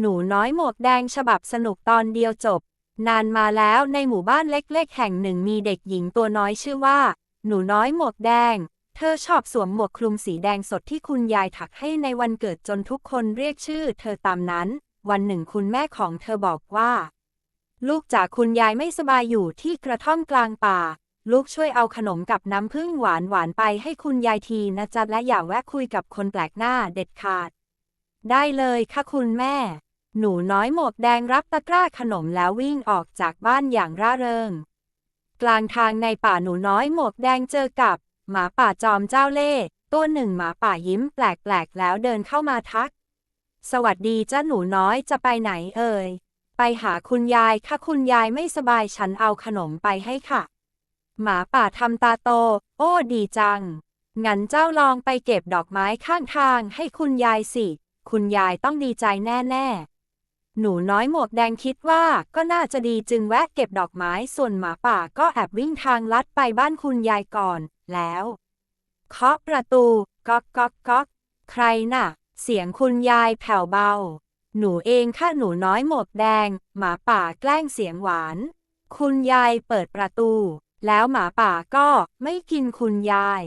หนูน้อยหมวกแดงฉบับสนุกตอนเดียวจบ นานมาแล้วในหมู่บ้านเล็กๆ แห่งหนึ่งมีเด็กหญิงตัวน้อยชื่อว่า หนูน้อยหมวกแดง เธอชอบสวมหมวกคลุมสีแดงสดที่คุณยายถักให้ในวันเกิดจนทุกคนเรียกชื่อ เธอตามนั้น วันหนึ่งคุณแม่ของเธอบอกว่า ลูกจากคุณยายไม่สบายอยู่ที่กระท่อมกลางป่า ลูกช่วยเอาขนมกับน้ำผึ้งหวานหวานๆไปให้คุณยายทีนะจ๊ะและอย่าแวะคุยกับคนแปลกหน้าเด็ดขาด ได้เลยค่ะคุณแม่ หนูน้อยหมวกแดงรับตะกร้าขนมแล้ววิ่งออกจากบ้านอย่างร่าเริง กลางทางในป่าหนูน้อยหมวกแดงเจอกับ หมาป่าจอมเจ้าเล่ห์ตัวหนึ่งหมาป่ายิ้มแปลกๆแล้วเดินเข้ามาทัก สวัสดีจ้าหนูน้อยจะไปไหนเอ่ย ไปหาคุณยายค่ะคุณยายไม่สบายฉันเอาขนมไปให้ค่ะ หมาป่าทำตาโต โอ้ดีจัง งั้นเจ้าลองไปเก็บดอกไม้ข้างทางให้คุณยายสิ คุณยายต้องดีใจแน่ๆ หนูน้อยหมวกแดงคิดว่าก็น่าจะดีจึงแวะเก็บดอกไม้ส่วนหมาป่าก็แอบวิ่งทางลัดไปบ้านคุณยายก่อน แล้วเคาะประตูก๊อกก๊อกก๊อกใครน่ะ เสียงคุณยายแผ่วเบา หนูเองค่ะหนูน้อยหมวกแดง หมาป่าแกล้งเสียงหวาน คุณยายเปิดประตู แล้วหมาป่าก็ไม่กินคุณยาย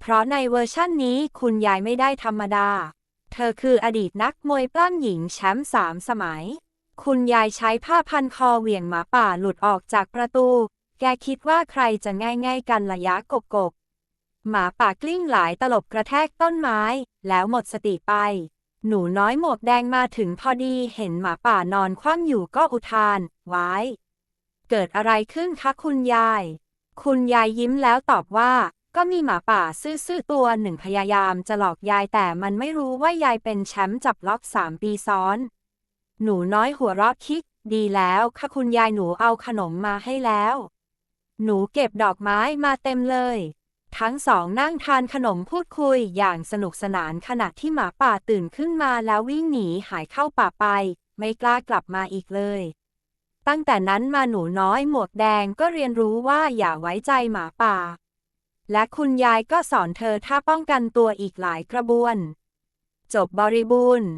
เพราะในเวอร์ชั่นนี้คุณยายไม่ได้ธรรมดา เธอคืออดีตนักมวยปล้ำหญิงแชมป์สามสมัย คุณยายใช้ผ้าพันคอเหวี่ยงหมาป่าหลุดออกจากประตู แกคิดว่าใครจะง่ายๆกันระยะกบกบหมาป่ากลิ้งหลายตลบกระแทกต้นไม้ แล้วหมดสติไป หนูน้อยหมวกแดงมาถึงพอดีเห็นหมาป่านอนคว่ำอยู่ก็อุทาน ไว้ เกิดอะไรขึ้นคะคุณยาย คุณยายยิ้มแล้วตอบว่า ก็มีหมาป่าซื่อๆตัวหนึ่งพยายามจะหลอกยายแต่มันไม่รู้ว่ายายเป็นแชมป์จับล็อกสามปีซ้อน หนูน้อยหัวเราะคิก ดีแล้วค่ะคุณยายหนูเอาขนมมาให้แล้ว หนูเก็บดอกไม้มาเต็มเลย ทั้งสองนั่งทานขนมพูดคุยอย่างสนุกสนานขณะที่หมาป่าตื่นขึ้นมาแล้ววิ่งหนีหายเข้าป่าไป ไม่กล้ากลับมาอีกเลยตั้งแต่นั้นมาหนูน้อยหมวกแดงก็เรียนรู้ว่าอย่าไว้ใจหมาป่า และคุณยายก็สอนเธอท่าป้องกันตัวอีกหลายกระบวน จบบริบูรณ์